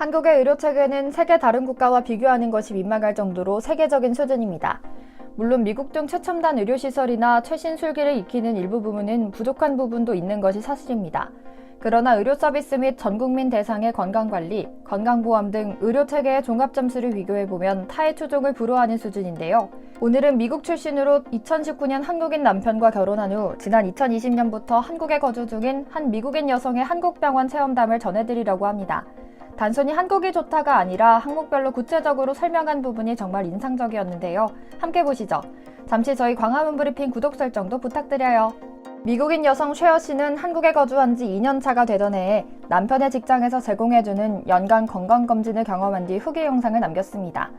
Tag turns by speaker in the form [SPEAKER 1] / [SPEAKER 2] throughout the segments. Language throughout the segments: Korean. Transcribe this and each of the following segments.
[SPEAKER 1] 한국의 의료 체계는 세계 다른 국가와 비교하는 것이 민망할 정도로 세계적인 수준입니다. 물론 미국 등 최첨단 의료시설이나 최신 술기를 익히는 일부 부분은 부족한 부분도 있는 것이 사실입니다. 그러나 의료 서비스 및 전국민 대상의 건강관리, 건강보험 등 의료 체계의 종합 점수를 비교해보면 타의 추종을 불허하는 수준인데요. 오늘은 미국 출신으로 2019년 한국인 남편과 결혼한 후 지난 2020년부터 한국에 거주 중인 한 미국인 여성의 한국병원 체험담을 전해드리려고 합니다. 단순히 한국이 좋다가 아니라 항목별로 구체적으로 설명한 부분이 정말 인상적이었는데요. 함께 보시죠. 잠시 저희 광화문 브리핑 구독 설정도 부탁드려요. 미국인 여성 쉐어 씨는 한국에 거주한 지 2년 차가 되던 해에 남편의 직장에서 제공해주는 연간 건강검진을 경험한 뒤 후기 영상을 남겼습니다.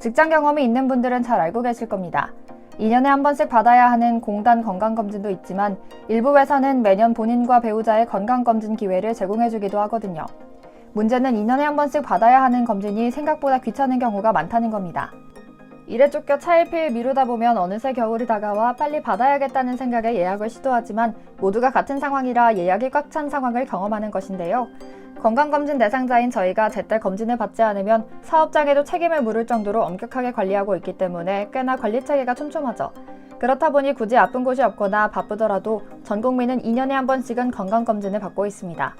[SPEAKER 1] 직장 경험이 있는 분들은 잘 알고 계실 겁니다. 2년에 한 번씩 받아야 하는 공단 건강검진도 있지만 일부 회사는 매년 본인과 배우자의 건강검진 기회를 제공해주기도 하거든요. 문제는 2년에 한 번씩 받아야 하는 검진이 생각보다 귀찮은 경우가 많다는 겁니다. 일에 쫓겨 차일피일 미루다 보면 어느새 겨울이 다가와 빨리 받아야겠다는 생각에 예약을 시도하지만 모두가 같은 상황이라 예약이 꽉 찬 상황을 경험하는 것인데요. 건강검진 대상자인 저희가 제때 검진을 받지 않으면 사업장에도 책임을 물을 정도로 엄격하게 관리하고 있기 때문에 꽤나 관리 체계가 촘촘하죠. 그렇다 보니 굳이 아픈 곳이 없거나 바쁘더라도 전 국민은 2년에 한 번씩은 건강검진을 받고 있습니다.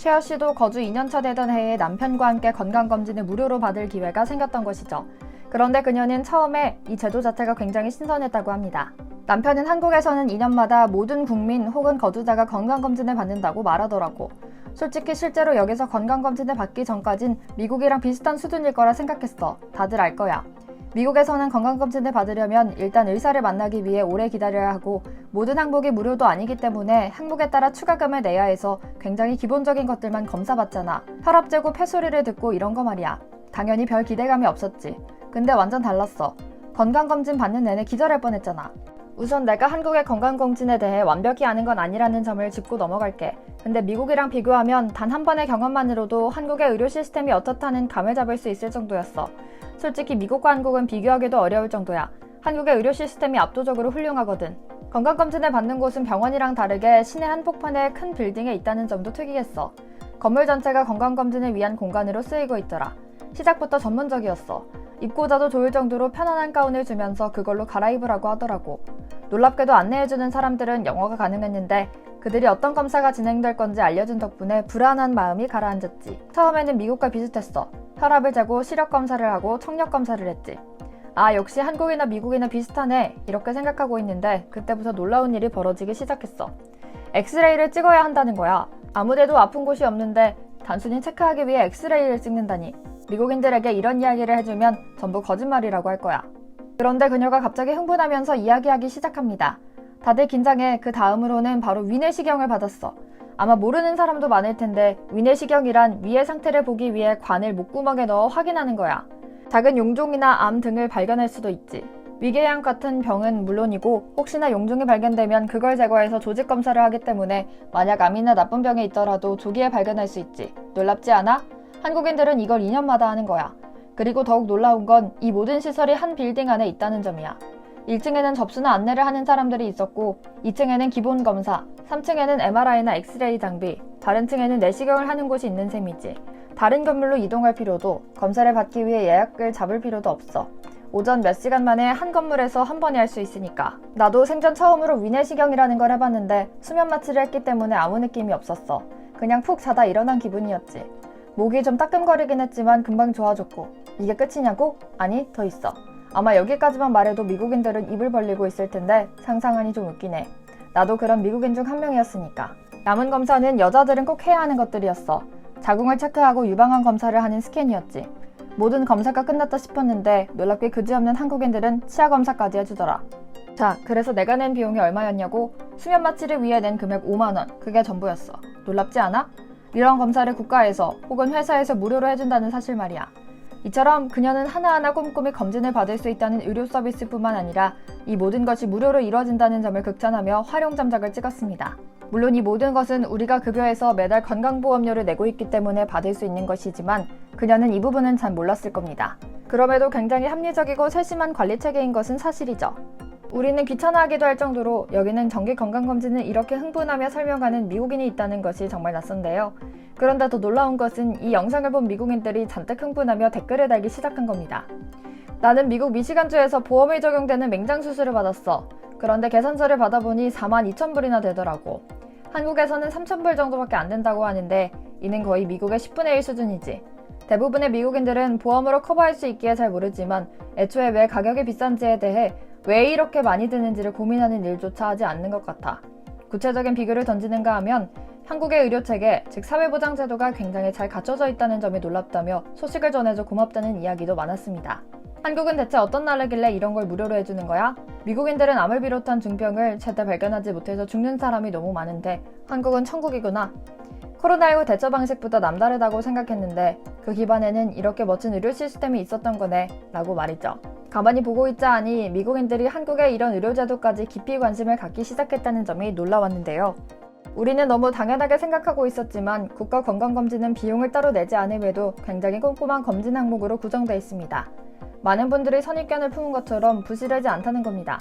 [SPEAKER 1] 최아 씨도 거주 2년차 되던 해에 남편과 함께 건강검진을 무료로 받을 기회가 생겼던 것이죠. 그런데 그녀는 처음에 이 제도 자체가 굉장히 신선했다고 합니다. 남편은 한국에서는 2년마다 모든 국민 혹은 거주자가 건강검진을 받는다고 말하더라고. 솔직히 실제로 여기서 건강검진을 받기 전까진 미국이랑 비슷한 수준일 거라 생각했어. 다들 알 거야. 미국에서는 건강검진을 받으려면 일단 의사를 만나기 위해 오래 기다려야 하고 모든 항목이 무료도 아니기 때문에 항목에 따라 추가금을 내야 해서 굉장히 기본적인 것들만 검사받잖아. 혈압 재고 폐소리를 듣고 이런 거 말이야. 당연히 별 기대감이 없었지. 근데 완전 달랐어. 건강검진 받는 내내 기절할 뻔했잖아. 우선 내가 한국의 건강검진에 대해 완벽히 아는 건 아니라는 점을 짚고 넘어갈게. 근데 미국이랑 비교하면 단 한 번의 경험만으로도 한국의 의료 시스템이 어떻다는 감을 잡을 수 있을 정도였어. 솔직히 미국과 한국은 비교하기도 어려울 정도야. 한국의 의료 시스템이 압도적으로 훌륭하거든. 건강검진을 받는 곳은 병원이랑 다르게 시내 한복판에 큰 빌딩에 있다는 점도 특이했어. 건물 전체가 건강검진을 위한 공간으로 쓰이고 있더라. 시작부터 전문적이었어. 입고자도 좋을 정도로 편안한 가운을 주면서 그걸로 갈아입으라고 하더라고. 놀랍게도 안내해주는 사람들은 영어가 가능했는데 그들이 어떤 검사가 진행될 건지 알려준 덕분에 불안한 마음이 가라앉았지. 처음에는 미국과 비슷했어. 혈압을 재고 시력 검사를 하고 청력 검사를 했지. 아, 역시 한국이나 미국이나 비슷하네. 이렇게 생각하고 있는데 그때부터 놀라운 일이 벌어지기 시작했어. 엑스레이를 찍어야 한다는 거야. 아무데도 아픈 곳이 없는데 단순히 체크하기 위해 엑스레이를 찍는다니. 미국인들에게 이런 이야기를 해주면 전부 거짓말이라고 할 거야. 그런데 그녀가 갑자기 흥분하면서 이야기하기 시작합니다. 다들 긴장해 그 다음으로는 바로 위내시경을 받았어. 아마 모르는 사람도 많을 텐데 위내시경이란 위의 상태를 보기 위해 관을 목구멍에 넣어 확인하는 거야. 작은 용종이나 암 등을 발견할 수도 있지. 위궤양 같은 병은 물론이고 혹시나 용종이 발견되면 그걸 제거해서 조직 검사를 하기 때문에 만약 암이나 나쁜 병에 있더라도 조기에 발견할 수 있지. 놀랍지 않아? 한국인들은 이걸 2년마다 하는 거야. 그리고 더욱 놀라운 건 이 모든 시설이 한 빌딩 안에 있다는 점이야. 1층에는 접수나 안내를 하는 사람들이 있었고 2층에는 기본 검사, 3층에는 MRI나 엑스레이 장비, 다른 층에는 내시경을 하는 곳이 있는 셈이지. 다른 건물로 이동할 필요도, 검사를 받기 위해 예약을 잡을 필요도 없어. 오전 몇 시간 만에 한 건물에서 한 번에 할 수 있으니까. 나도 생전 처음으로 위내시경이라는 걸 해봤는데 수면 마취를 했기 때문에 아무 느낌이 없었어. 그냥 푹 자다 일어난 기분이었지. 목이 좀 따끔거리긴 했지만 금방 좋아졌고. 이게 끝이냐고? 아니, 더 있어. 아마 여기까지만 말해도 미국인들은 입을 벌리고 있을 텐데 상상하니 좀 웃기네. 나도 그런 미국인 중 한 명이었으니까. 남은 검사는 여자들은 꼭 해야 하는 것들이었어. 자궁을 체크하고 유방암 검사를 하는 스캔이었지. 모든 검사가 끝났다 싶었는데 놀랍게 그지없는 한국인들은 치아 검사까지 해주더라. 자, 그래서 내가 낸 비용이 얼마였냐고? 수면 마취를 위해 낸 금액 5만원. 그게 전부였어. 놀랍지 않아? 이런 검사를 국가에서 혹은 회사에서 무료로 해준다는 사실 말이야. 이처럼 그녀는 하나하나 꼼꼼히 검진을 받을 수 있다는 의료 서비스뿐만 아니라 이 모든 것이 무료로 이뤄진다는 점을 극찬하며 활용 점작을 찍었습니다. 물론 이 모든 것은 우리가 급여에서 매달 건강보험료를 내고 있기 때문에 받을 수 있는 것이지만 그녀는 이 부분은 잘 몰랐을 겁니다. 그럼에도 굉장히 합리적이고 세심한 관리 체계인 것은 사실이죠. 우리는 귀찮아하기도 할 정도로 여기는 정기 건강검진을 이렇게 흥분하며 설명하는 미국인이 있다는 것이 정말 낯선데요. 그런데 더 놀라운 것은 이 영상을 본 미국인들이 잔뜩 흥분하며 댓글을 달기 시작한 겁니다. 나는 미국 미시간주에서 보험이 적용되는 맹장 수술을 받았어. 그런데 계산서를 받아보니 4만 2천 불이나 되더라고. 한국에서는 3천 불 정도밖에 안 된다고 하는데 이는 거의 미국의 10분의 1 수준이지. 대부분의 미국인들은 보험으로 커버할 수 있기에 잘 모르지만 애초에 왜 가격이 비싼지에 대해 왜 이렇게 많이 드는지를 고민하는 일조차 하지 않는 것 같아. 구체적인 비교를 던지는가 하면 한국의 의료 체계, 즉 사회보장 제도가 굉장히 잘 갖춰져 있다는 점이 놀랍다며 소식을 전해줘 고맙다는 이야기도 많았습니다. 한국은 대체 어떤 나라길래 이런 걸 무료로 해주는 거야? 미국인들은 암을 비롯한 중병을 제때 발견하지 못해서 죽는 사람이 너무 많은데 한국은 천국이구나. 코로나19 대처 방식보다 남다르다고 생각했는데 그 기반에는 이렇게 멋진 의료 시스템이 있었던 거네 라고 말이죠. 가만히 보고 있자 하니 미국인들이 한국의 이런 의료제도까지 깊이 관심을 갖기 시작했다는 점이 놀라웠는데요. 우리는 너무 당연하게 생각하고 있었지만 국가 건강검진은 비용을 따로 내지 않음에도 굉장히 꼼꼼한 검진 항목으로 구성되어 있습니다. 많은 분들이 선입견을 품은 것처럼 부실하지 않다는 겁니다.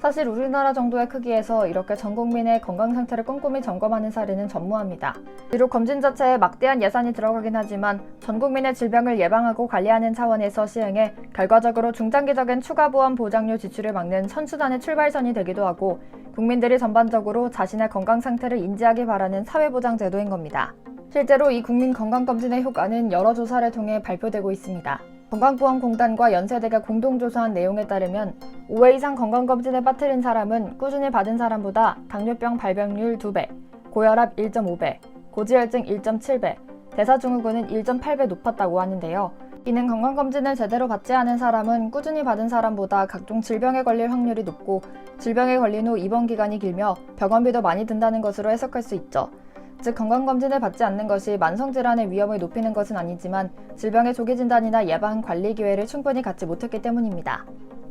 [SPEAKER 1] 사실 우리나라 정도의 크기에서 이렇게 전 국민의 건강 상태를 꼼꼼히 점검하는 사례는 전무합니다. 비록 검진 자체에 막대한 예산이 들어가긴 하지만 전 국민의 질병을 예방하고 관리하는 차원에서 시행해 결과적으로 중장기적인 추가 보험 보장료 지출을 막는 선수단의 출발선이 되기도 하고 국민들이 전반적으로 자신의 건강 상태를 인지하기 바라는 사회보장 제도인 겁니다. 실제로 이 국민 건강검진의 효과는 여러 조사를 통해 발표되고 있습니다. 건강보험공단과 연세대가 공동조사한 내용에 따르면 5회 이상 건강검진에 빠뜨린 사람은 꾸준히 받은 사람보다 당뇨병 발병률 2배, 고혈압 1.5배, 고지혈증 1.7배, 대사증후군은 1.8배 높았다고 하는데요. 이는 건강검진을 제대로 받지 않은 사람은 꾸준히 받은 사람보다 각종 질병에 걸릴 확률이 높고 질병에 걸린 후 입원 기간이 길며 병원비도 많이 든다는 것으로 해석할 수 있죠. 즉 건강검진을 받지 않는 것이 만성질환의 위험을 높이는 것은 아니지만 질병의 조기 진단이나 예방 관리 기회를 충분히 갖지 못했기 때문입니다.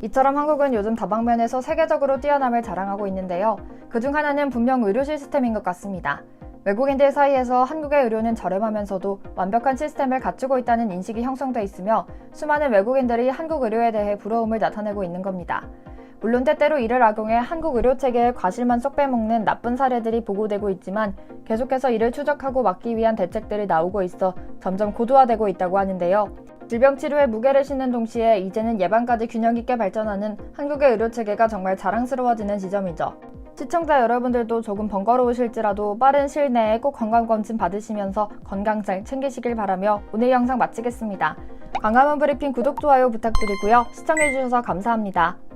[SPEAKER 1] 이처럼 한국은 요즘 다방면에서 세계적으로 뛰어남을 자랑하고 있는데요. 그중 하나는 분명 의료 시스템인 것 같습니다. 외국인들 사이에서 한국의 의료는 저렴하면서도 완벽한 시스템을 갖추고 있다는 인식이 형성돼 있으며 수많은 외국인들이 한국 의료에 대해 부러움을 나타내고 있는 겁니다. 물론 때때로 이를 악용해 한국 의료 체계의 과실만 쏙 빼먹는 나쁜 사례들이 보고되고 있지만 계속해서 이를 추적하고 막기 위한 대책들이 나오고 있어 점점 고도화되고 있다고 하는데요. 질병 치료에 무게를 싣는 동시에 이제는 예방까지 균형 있게 발전하는 한국의 의료 체계가 정말 자랑스러워지는 지점이죠. 시청자 여러분들도 조금 번거로우실지라도 빠른 시일 내에 꼭 건강검진 받으시면서 건강 잘 챙기시길 바라며 오늘 영상 마치겠습니다. 강화문 브리핑 구독, 좋아요 부탁드리고요. 시청해주셔서 감사합니다.